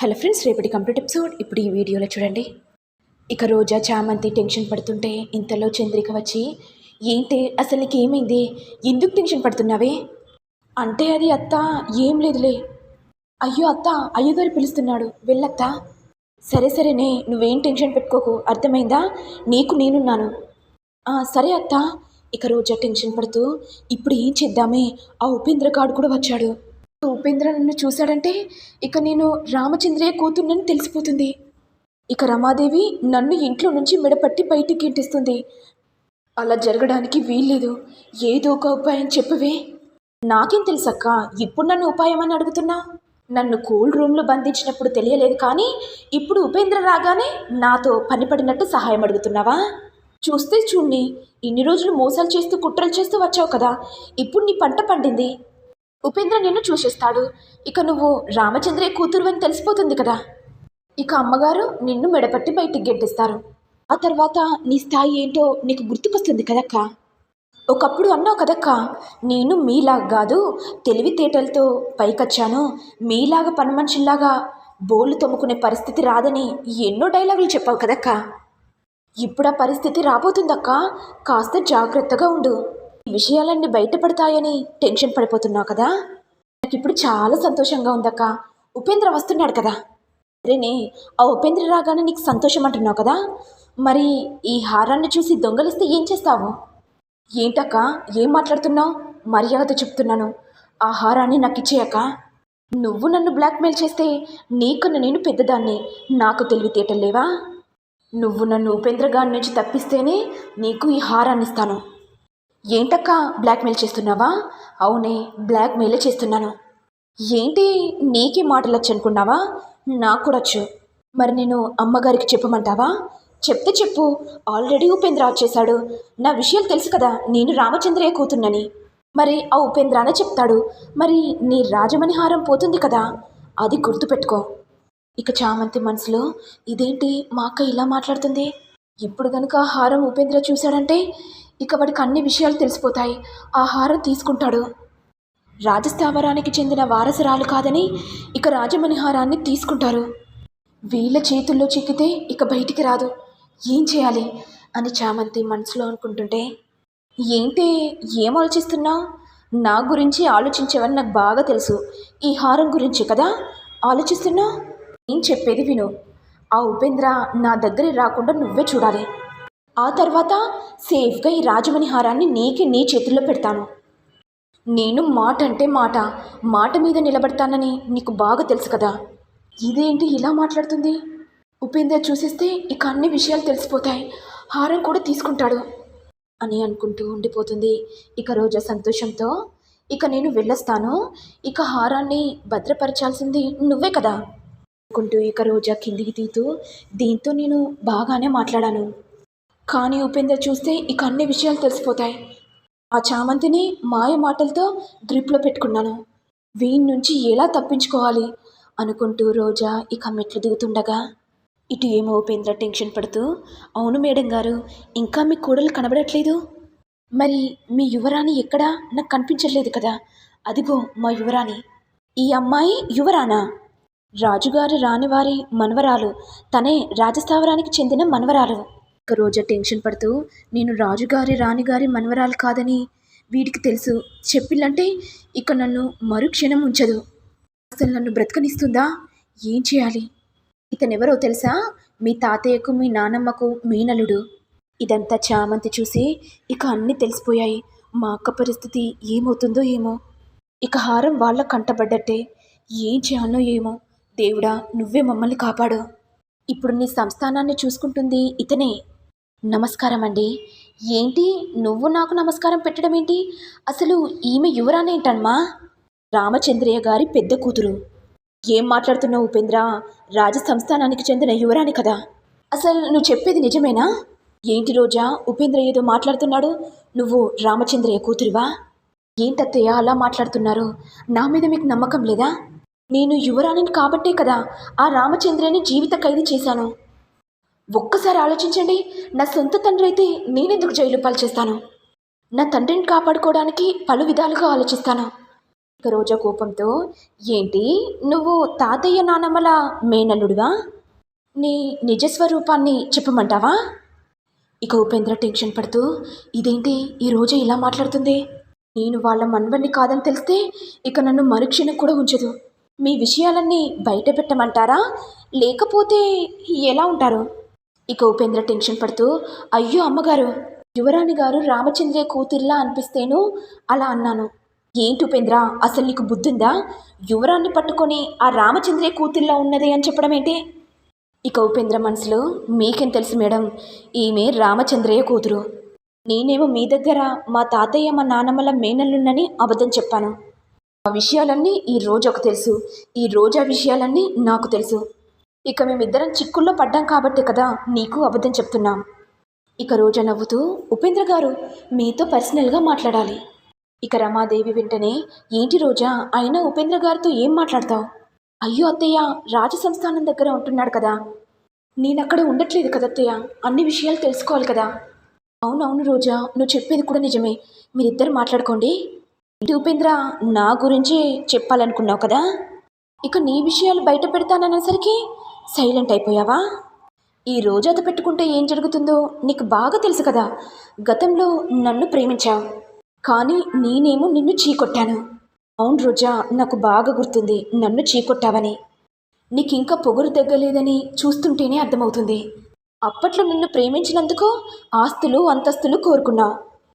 Hello friends రేపటి complete episode. ఇప్పుడు ఈ వీడియోలో చూడండి. ఇక రోజా చామంతి టెన్షన్ పడుతుంటే ఇంతలో చంద్రిక వచ్చి ఏంటి అసలు నీకేమైంది? ఎందుకు టెన్షన్ పడుతున్నావే? అంటే అది అత్త ఏం లేదులే. అయ్యో అత్త అయ్యగారు పిలుస్తున్నాడు. వెళ్ళత్త. సరే సరేనే నువ్వేం టెన్షన్ పెట్టుకోకు. అర్థమైందా? నీకు నేనున్నాను. సరే అత్త. ఇక రోజా టెన్షన్ పడుతూ ఇప్పుడు ఏం చేద్దామే? ఆ ఉపేంద్ర గాడు కూడా వచ్చాడు. ఉపేంద్ర నన్ను చూశాడంటే ఇక నేను రామచంద్రయ్య కూతుర్నని తెలిసిపోతుంది. ఇక రమాదేవి నన్ను ఇంట్లో నుంచి మెడపట్టి బయటికి ఇంటిస్తుంది అలా జరగడానికి వీల్లేదు. ఏదో ఒక ఉపాయం చెప్పవే. నాకేం తెలుసక్క? ఇప్పుడు నన్ను ఉపాయం అని అడుగుతున్నా? నన్ను కూల్ రూమ్లో బంధించినప్పుడు తెలియలేదు కానీ ఇప్పుడు ఉపేంద్ర రాగానే నాతో పని పడినట్టు సహాయం అడుగుతున్నావా? చూస్తే చూడ్ని. ఇన్ని రోజులు మోసాలు చేస్తూ కుట్రలు చేస్తూ వచ్చావు కదా. ఇప్పుడు నీ పంట పండింది. ఉపేంద్ర నిన్ను చూసేస్తాడు. ఇక నువ్వు రామచంద్రయ్య కూతురు అని తెలిసిపోతుంది కదా. ఇక అమ్మగారు నిన్ను మెడపట్టి బయటికి గెట్టిస్తారు ఆ తర్వాత నీ స్థాయి ఏంటో నీకు గుర్తుకొస్తుంది కదక్క? ఒకప్పుడు అన్నావు కదక్క నేను మీలాగా కాదు తెలివితేటలతో పైకొచ్చాను. మీలాగా పని మనుషుల్లాగా బోళ్ళు తమ్ముకునే పరిస్థితి రాదని ఎన్నో డైలాగులు చెప్పావు కదక్క? ఇప్పుడు ఆ పరిస్థితి రాబోతుందక్క కాస్త జాగ్రత్తగా ఉండు. విషయాలన్నీ బయటపడతాయని టెన్షన్ పడిపోతున్నావు కదా? నాకు ఇప్పుడు చాలా సంతోషంగా ఉందక్క. ఉపేంద్ర వస్తున్నాడు కదా. సరేనే ఆ ఉపేంద్ర రాగానే నీకు సంతోషం అంటున్నావు కదా? మరి ఈ హారాన్ని చూసి దొంగలిస్తే ఏం చేస్తావు? ఏంటక్క ఏం మాట్లాడుతున్నావు? మర్యాద చెప్తున్నాను. ఆ హారాన్ని నాకు ఇచ్చేయక నువ్వు నన్ను బ్లాక్మెయిల్ చేస్తే నీకన్నా నేను పెద్దదాన్ని. నాకు తెలివితేటలేవా నువ్వు నన్ను ఉపేంద్ర గారి నుంచి తప్పిస్తేనే నీకు ఈ హారాన్ని ఇస్తాను ఏంటక్క బ్లాక్మెయిల్ చేస్తున్నావా? అవునే బ్లాక్మెయిల్ చేస్తున్నాను. ఏంటి నీకే మాటలు వచ్చనుకున్నావా నాకు కూడా వచ్చు. మరి నేను అమ్మగారికి చెప్పమంటావా? చెప్తే చెప్పు. ఆల్రెడీ ఉపేంద్ర వచ్చేశాడు. నా విషయాలు తెలుసు కదా నేను రామచంద్రయ్య కూతున్నని మరి ఆ ఉపేంద్రానే చెప్తాడు. మరి నీ రాజమణి హారం పోతుంది కదా అది గుర్తుపెట్టుకో. ఇక చామంతి మనసులో ఇదేంటి మా అక్క ఇలా మాట్లాడుతుంది? ఇప్పుడు కనుక హారం ఉపేంద్ర చూశాడంటే ఇక వాడికి అన్ని విషయాలు తెలిసిపోతాయి. ఆ హారం తీసుకుంటాడు. రాజస్థావరానికి చెందిన వారసురాలు కాదని ఇక రాజమణిహారాన్ని తీసుకుంటారు. వీళ్ళ చేతుల్లో చిక్కితే ఇక బయటికి రాదు. ఏం చేయాలి? అని చామంతి మనసులో అనుకుంటుంటే ఏంటి ఏం ఆలోచిస్తున్నావు? నా గురించి ఆలోచించేవని నాకు బాగా తెలుసు. ఈ హారం గురించి కదా ఆలోచిస్తున్నా నేను చెప్పేది విను. ఆ ఉపేంద్ర నా దగ్గర రాకుండా నువ్వే చూడాలి. ఆ తర్వాత సేఫ్గా ఈ రాజమణిహారాన్ని హారాన్ని నీకే నీ చేతుల్లో పెడతాను. నేను మాట అంటే మాట మాట మీద నిలబడతానని నీకు బాగా తెలుసు కదా. ఇదేంటి ఇలా మాట్లాడుతుంది? ఉపేందర్ చూసేస్తే ఇక అన్ని విషయాలు తెలిసిపోతాయి. హారం కూడా తీసుకుంటాడు అని అనుకుంటూ ఉండిపోతుంది. ఇక రోజా సంతోషంతో ఇక నేను వెళ్ళొస్తాను. ఇక హారాన్ని భద్రపరచాల్సింది నువ్వే కదా? అనుకుంటూ ఇక రోజా కిందికి తీతూ దీంతో నేను బాగానే మాట్లాడాను. కానీ ఉపేంద్ర చూస్తే ఇక అన్ని విషయాలు తెలిసిపోతాయి. ఆ చామంతిని మాయ మాటలతో గ్రిప్లో పెట్టుకున్నాను. వీని నుంచి ఎలా తప్పించుకోవాలి? అనుకుంటూ రోజా ఇక మెట్లు దిగుతుండగా ఇటు ఏమో ఉపేంద్ర టెన్షన్ పడుతూ అవును మేడం గారు ఇంకా మీ కూడలు కనబడట్లేదు. మరి మీ యువరాణి ఎక్కడా? నాకు కనిపించట్లేదు కదా. అదిగో మా యువరాణి. ఈ అమ్మాయి యువరానా రాజుగారి రానివారి మనవరాలు తనే రాజస్థావరానికి చెందిన మనవరాలు. రోజా టెన్షన్ పడుతూ నేను రాజుగారి రాణిగారి మనవరాలు కాదని వీడికి తెలుసు. చెప్పిల్లంటే ఇక నన్ను మరుక్షణం ఉంచదు. అసలు నన్ను బ్రతకనిస్తుందా? ఏం చేయాలి? ఇతనెవరో తెలుసా? మీ తాతయ్యకు మీ నానమ్మకు మీనలుడు ఇదంతా చామంతి చూసి ఇక అన్నీ తెలిసిపోయాయి. మా అక్క పరిస్థితి ఏమవుతుందో ఏమో. ఇక హారం వాళ్ళ కంటబడ్డట్టే. ఏం చేయాలో ఏమో. దేవుడా నువ్వే మమ్మల్ని కాపాడు. ఇప్పుడు నీ సంస్థానాన్ని చూసుకుంటుంది ఇతనే. నమస్కారం అండి ఏంటి? నువ్వు నాకు నమస్కారం పెట్టడం ఏంటి? అసలు ఈమె యువరానేంటమ్మా రామచంద్రయ్య గారి పెద్ద కూతురు. ఏం మాట్లాడుతున్నావు ఉపేంద్ర? రాజ సంస్థానానికి చెందిన యువరాణి కదా. అసలు నువ్వు చెప్పేది నిజమేనా? ఏంటి రోజా? ఉపేంద్ర ఏదో మాట్లాడుతున్నాడు. నువ్వు రామచంద్రయ్య కూతురువా? ఏంటత్తయ్య అలా మాట్లాడుతున్నారు? నా మీద మీకు నమ్మకం లేదా? నేను యువరాణిని కాబట్టే కదా ఆ రామచంద్రని జీవిత ఖైదీ చేశాను. ఒక్కసారి ఆలోచించండి. నా సొంత తండ్రి అయితే నేనెందుకు జైలు పాలు చేస్తాను నా తండ్రిని కాపాడుకోవడానికి పలు విధాలుగా ఆలోచిస్తాను. ఇక రోజా కోపంతో ఏంటి? నువ్వు తాతయ్య నానమ్మల మేనల్లుడివా? నీ నిజస్వరూపాన్ని చెప్పమంటావా? ఇక ఉపేంద్ర టెన్షన్ పడుతూ ఇదేంటి? ఈ రోజు ఇలా మాట్లాడుతుంది? నేను వాళ్ళ మన్వన్ని కాదని తెలిస్తే ఇక నన్ను మరుక్షణం కూడా ఉంచదు. మీ విషయాలన్నీ బయట పెట్టమంటారా? లేకపోతే ఎలా ఉంటారు? ఇక ఉపేంద్ర టెన్షన్ పడుతూ అయ్యో అమ్మగారు యువరాణి గారు రామచంద్రే కూతుర్లా అనిపిస్తేను? అలా అన్నాను. ఏంటి ఉపేంద్ర అసలు నీకు బుద్ధుందా? యువరాన్ని పట్టుకొని ఆ రామచంద్రే కూతుర్లా ఉన్నది అని చెప్పడం ఏంటి? ఇక ఉపేంద్ర మనసులో మీకేం తెలుసు మేడం ఈమె రామచంద్రయ్య కూతురు. నేనేమో మీ దగ్గర మా తాతయ్య మా నాన్నమ్మల మేనల్లున్నని అబద్ధం చెప్పాను. ఆ విషయాలన్నీ ఈ రోజు ఒక తెలుసు. ఈ రోజా విషయాలన్నీ నాకు తెలుసు. ఇక మేమిద్దరం చిక్కుల్లో పడ్డాం కాబట్టే కదా నీకు అబద్ధం చెప్తున్నాం. ఇక రోజా నవ్వుతూ ఉపేంద్ర గారు మీతో పర్సనల్గా మాట్లాడాలి. ఇక రమాదేవి వెంటనే ఏంటి రోజా అయినా ఉపేంద్ర గారితో ఏం మాట్లాడతావు? అయ్యో అత్తయ్య రాజ సంస్థానం దగ్గర ఉంటున్నాడు కదా. నేను అక్కడ ఉండట్లేదు కదా అత్తయ్య అన్ని విషయాలు తెలుసుకోవాలి కదా. అవునవును రోజా నువ్వు చెప్పేది కూడా నిజమే. మీరిద్దరు మాట్లాడుకోండి. ఏంటి ఉపేంద్ర నా గురించే చెప్పాలనుకున్నావు కదా? ఇక నీ విషయాలు బయట పెడతాననేసరికి సైలెంట్ అయిపోయావా? ఈ అత పెట్టుకుంటే ఏం జరుగుతుందో నీకు బాగా తెలుసు కదా. గతంలో నన్ను ప్రేమించావు కానీ నేనేమో నిన్ను చీకొట్టాను. అవును రోజా నాకు బాగా గుర్తుంది నన్ను చీకొట్టావని. నీకు ఇంకా పొగురు తగ్గలేదని చూస్తుంటేనే అర్థమవుతుంది. అప్పట్లో నిన్ను ప్రేమించినందుకు ఆస్తులు అంతస్తులు కోరుకున్నావు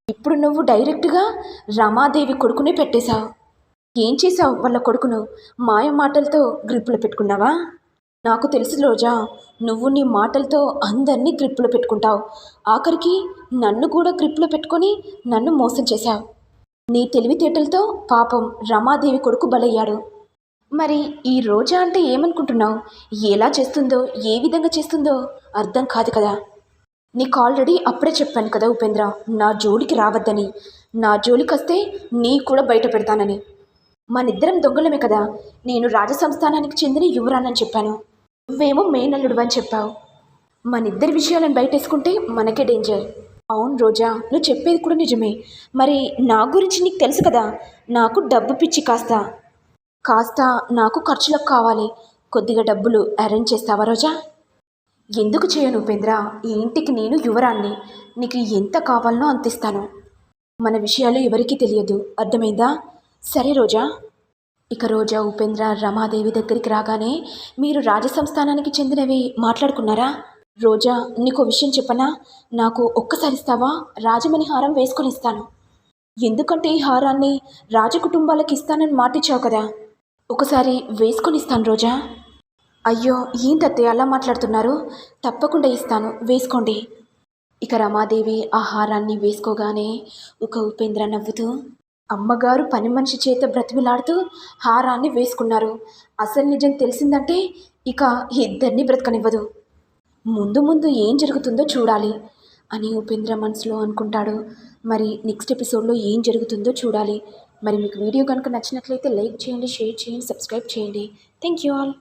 ఇప్పుడు నువ్వు డైరెక్ట్గా రమాదేవి కొడుకునే పెట్టేశావు. ఏం చేశావు వాళ్ళ కొడుకును? మాయ మాటలతో గ్రిప్పులు పెట్టుకున్నావా? నాకు తెలుసు రోజా నువ్వు నీ మాటలతో అందరినీ గ్రిప్పులో పెట్టుకుంటావు. ఆఖరికి నన్ను కూడా గ్రిప్పులో పెట్టుకొని నన్ను మోసం చేశావు. నీ తెలివితేటలతో పాపం రమాదేవి కొడుకు బలయ్యాడు. మరి ఈ రోజా అంటే ఏమనుకుంటున్నావు? ఎలా చేస్తుందో ఏ విధంగా చేస్తుందో అర్థం కాదు కదా. నీకు ఆల్రెడీ అప్పుడే చెప్పాను కదా ఉపేంద్ర నా జోలికి రావద్దని. నా జోలికి వస్తే నీ కూడా బయట పెడతానని. మనిద్దరం దొంగలమే కదా. నేను రాజసంస్థానానికి చెందిన యువరానని చెప్పాను. నువ్వేమో మేనల్లుడు అని చెప్పావు. మనిద్దరి విషయాలను బయటేసుకుంటే మనకే డేంజర్ అవును రోజా నువ్వు చెప్పేది కూడా నిజమే. మరి నా గురించి నీకు తెలుసు కదా నాకు డబ్బు పిచ్చి కాస్త. కాస్త నాకు ఖర్చులకు కావాలి. కొద్దిగా డబ్బులు అరేంజ్ చేస్తావా రోజా? ఎందుకు చేయను ఉపేంద్ర? ఈ ఇంటికి నేను యువరాన్ని నీకు ఎంత కావాలనో అంతిస్తాను. మన విషయాలు ఎవరికీ తెలియదు. అర్థమైందా? సరే రోజా. ఇక రోజా ఉపేంద్ర రమాదేవి దగ్గరికి రాగానే మీరు రాజసంస్థానానికి చెందినవి మాట్లాడుకున్నారా? రోజా నీకు విషయం చెప్పనా? నాకు ఒక్కసారి ఇస్తావా? రాజమణి హారం వేసుకొని ఇస్తాను. ఎందుకంటే ఈ హారాన్ని రాజకుటుంబాలకు ఇస్తానని మాటిచ్చావు కదా. ఒకసారి వేసుకొని ఇస్తాను రోజా. అయ్యో ఏంటత్తే అలా మాట్లాడుతున్నారు? తప్పకుండా ఇస్తాను వేసుకోండి. ఇక రమాదేవి ఆ హారాన్ని వేసుకోగానే ఒక ఉపేంద్ర నవ్వుతూ అమ్మగారు పని మనిషి చేత బ్రతిమిలాడుతూ హారాన్ని వేసుకున్నారు. అసలు నిజం తెలిసిందంటే ఇక ఇద్దరిని బ్రతకనివ్వదు. ముందు ముందు ఏం జరుగుతుందో చూడాలి అని ఉపేంద్ర మనసులో అనుకుంటాడు. మరి నెక్స్ట్ ఎపిసోడ్లో ఏం జరుగుతుందో చూడాలి. మరి మీకు వీడియో కనుక నచ్చినట్లయితే లైక్ చేయండి షేర్ చేయండి సబ్స్క్రైబ్ చేయండి. Thank you all.